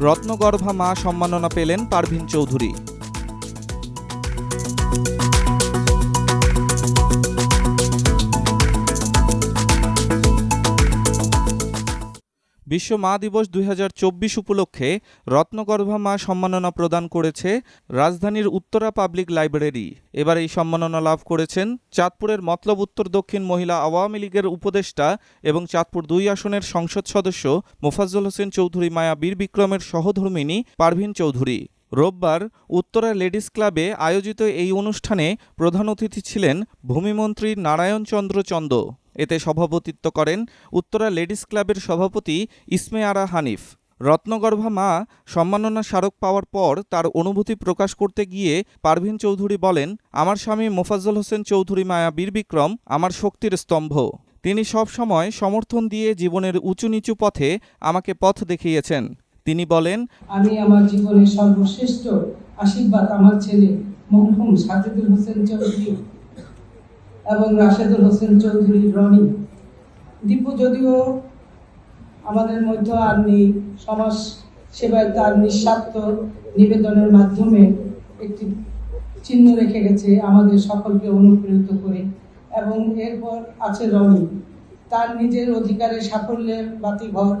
রত্নগর্ভা মা সম্মাননা পেলেন পারভীন চৌধুরী। বিশ্ব মা দিবস দুই হাজার চব্বিশ উপলক্ষে রত্নগর্ভা মা সম্মাননা প্রদান করেছে রাজধানীর উত্তরা পাবলিক লাইব্রেরি। এবার এই সম্মাননা লাভ করেছেন চাঁদপুরের মতলব উত্তর দক্ষিণ মহিলা আওয়ামী লীগের উপদেষ্টা এবং চাঁদপুর দুই আসনের সংসদ সদস্য মোফাজ্জল হোসেন চৌধুরী মায়া বীর বিক্রমের সহধর্মিনী পারভিন চৌধুরী। রোববার উত্তরা লেডিস ক্লাবে আয়োজিত এই অনুষ্ঠানে প্রধান অতিথি ছিলেন ভূমিমন্ত্রী নারায়ণ চন্দ্র চন্দ। এতে সভাপতিত্ব করেন উত্তরা লেডিস ক্লাবের সভাপতি ইসমে আরা হানিফ। রত্নগর্ভা মা সম্মাননা স্মারক পাওয়ার পর তার অনুভূতি প্রকাশ করতে গিয়ে পারভিন চৌধুরী বলেন, আমার স্বামী মোফাজ্জল হোসেন চৌধুরী মায়া বীর বিক্রম আমার শক্তির স্তম্ভ। তিনি সব সময় সমর্থন দিয়ে জীবনের উঁচু নিচু পথে আমাকে পথ দেখিয়েছেন। তিনি বলেন, আমি আমার জীবনের সর্বশ্রেষ্ঠ আশীর্বাদ আমার ছেলে মরহুম সাজেদুল হোসেন চৌধুরী এবং রাশেদুল হোসেন চৌধুরী, রনি। দীপু, যদিও আমাদের মধ্যে আর নেই, সমাজ সেবায় তার নিঃস্বার্থ নিবেদনের মাধ্যমে একটি চিহ্ন রেখে গেছে আমাদের সকলকে অনুপ্রেরিত করে, এবং এরপর আছে রনি। তার নিজের অধিকারে সাফল্যের বাতিঘর,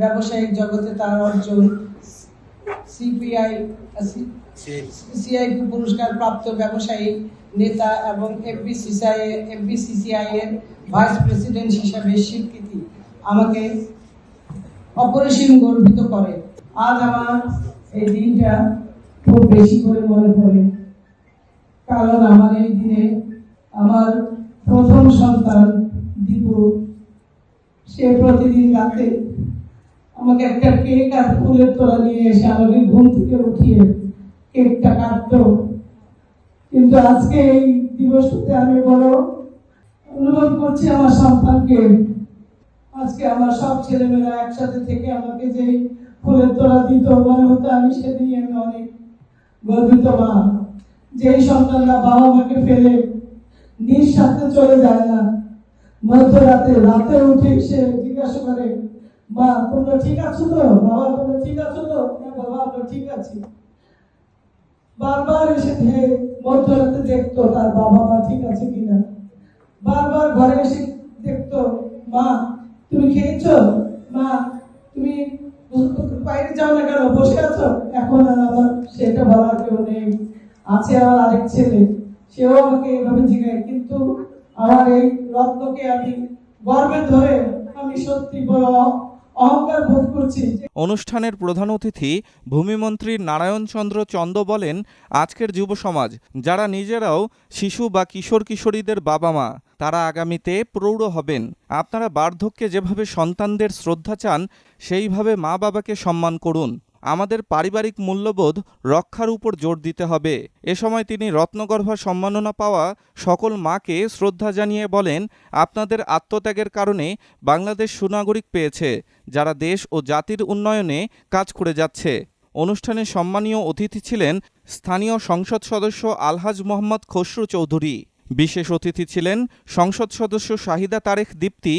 ব্যবসায়িক জগতে তার অর্জন সিপিআই সিআইপি পুরস্কার প্রাপ্ত ব্যবসায়ী নেতা এবং ভাইস প্রেসিডেন্ট হিসাবে স্বীকৃতি আমাকে অপরিসীম গর্বিত করে। আজ আমার এই দিনটা খুব বেশি করে মনে পড়ে। কারণ আমার এই দিনে আমার প্রথম সন্তান দীপু। সে প্রতিদিন রাতে আমাকে একটা কেক আর ফুলের তোলা নিয়ে এসে আমাকে ঘুম থেকে উঠিয়ে কেকটা কাটতো। কিন্তু আজকে এই দিবসটাতে আমি বড় অনুরোধ করছি আমার সন্তানকে, আজকে আমার সব ছেলেমেয়েরা একসাথে থেকে আমাকে যে ফুলের তোলা দিত, মনে হতো আমি সেদিনই আমি অনেক গর্বিত মা। যেই সন্তানরা বাবা মাকে ফেলে নিজ নিঃস্বার্থে চলে যায় না, মধ্যরাতে, রাতে উঠে সে জিজ্ঞাসা করে, মা, তোমরা ঠিক আছো তো? বাবা, তোমরা ঠিক আছো তো? হ্যাঁ বাবা, আমরা ঠিক আছি। বারবার এসে মধ্যরাতে দেখতো তার বাবা মা ঠিক আছে কিনা। বারবার ঘরে এসে দেখতো, মা, তুমি খেয়েছো? মা, তুমি বাইরে যাও না কেন? বসে আছো? এখন আর আমার সেটা বলার কেউ নেই। আছে আমার আরেক ছেলে, সেও আমাকে এভাবে জিগায়, কিন্তু আমার এই রত্নকে আমি গর্বে ধরে আমি সত্যি বড় অনুষ্ঠানের প্রধান অতিথি ভূমিমন্ত্রী নারায়ণ চন্দ্র চন্দ বলেন, আজকের যুব সমাজ, যারা নিজেরাও শিশু বা কিশোর কিশোরীদের বাবা মা, তারা আগামীতে প্রৌঢ় হবেন। আপনারা বার্ধক্যে যেভাবে সন্তানদের শ্রদ্ধা চান, সেইভাবে মা বাবাকে সম্মান করুন। আমাদের পারিবারিক মূল্যবোধ রক্ষার উপর জোর দিতে হবে। এ সময় তিনি রত্নগর্ভা সম্মাননা পাওয়া সকল মাকে শ্রদ্ধা জানিয়ে বলেন, আপনাদের আত্মত্যাগের কারণে বাংলাদেশ সুনাগরিক পেয়েছে, যারা দেশ ও জাতির উন্নয়নে কাজ করে যাচ্ছে। অনুষ্ঠানে সম্মানীয় অতিথি ছিলেন স্থানীয় সংসদ সদস্য আলহাজ মোহাম্মদ খসরু চৌধুরী। বিশেষ অতিথি ছিলেন সংসদ সদস্য শাহিদা তারেক দীপ্তি,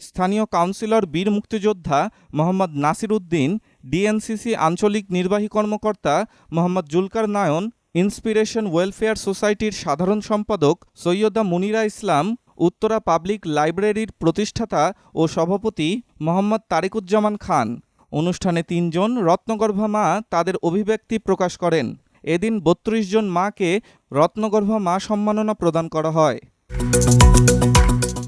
স্থানীয় কাউন্সিলর বীর মুক্তিযোদ্ধা মোহাম্মদ নাসির উদ্দিন ডিএনসিসি আঞ্চলিক নির্বাহী কর্মকর্তা মোহাম্মদ জুলকার নায়ন, ইন্সপিরেশন ওয়েলফেয়ার সোসাইটির সাধারণ সম্পাদক সৈয়দা মুনিরা ইসলাম, উত্তরা পাবলিক লাইব্রেরির প্রতিষ্ঠাতা ও সভাপতি মোহাম্মদ তারিকুজ্জামান খান। অনুষ্ঠানে তিনজন রত্নগর্ভা মা তাদের অভিব্যক্তি প্রকাশ করেন। এদিন বত্রিশ জন মাকে রত্নগর্ভা মা সম্মাননা প্রদান করা হয়।